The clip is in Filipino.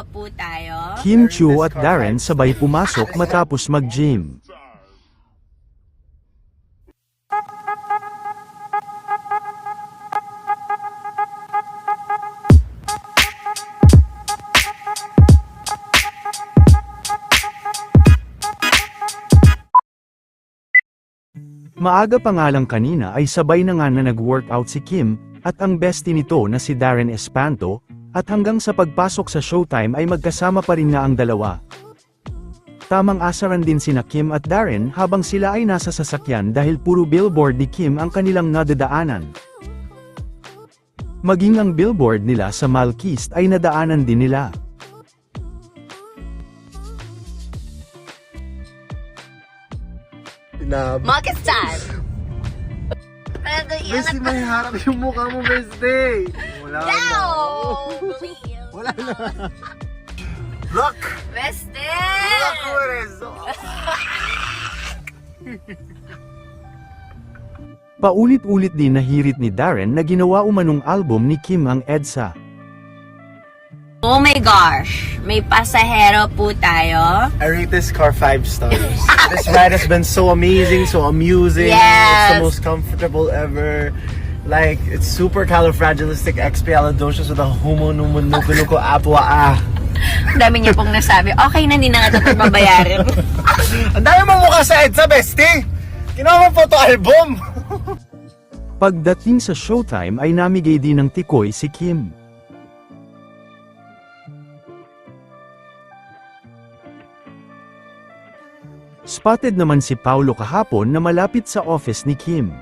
pasahero po tayo. Kim Chu at Darren sabay pumasok matapos mag-gym. Maaga pa nga lang kanina ay sabay na nga na nag-workout si Kim, at ang bestie nito na si Darren Espanto, at hanggang sa pagpasok sa showtime ay magkasama pa rin nga ang dalawa. Tamang asaran din sina Kim at Darren habang sila ay nasa sasakyan dahil puro billboard ni Kim ang kanilang nadadaanan. Maging ang billboard nila sa Malkist ay nadaanan din nila. Pinab... Market time! Pero yan Bestie, may harap yung mukha mo, Bestie! Wala na. Wala na. Look! Beste! Look who it is! Paulit-ulit din nahirit ni Darren na ginawa umanong album ni Kim ang EDSA. Oh my gosh! May pasahero po tayo. I rate this car five stars. this ride has been so amazing, so amusing. It's Yes. the most comfortable ever. Like, it's super califragilisticexpialidocious with a homonumonukunuko apwa ah. Ang dami niya pong nasabi. Okay na, hindi na nga ito babayarin. Ang dami mong mukha sa EDSA, bestie! Ginawa mo photo album! Pagdating sa showtime ay namigay din ng tikoy si Kim. Spotted naman si Paulo kahapon na malapit sa office ni Kim.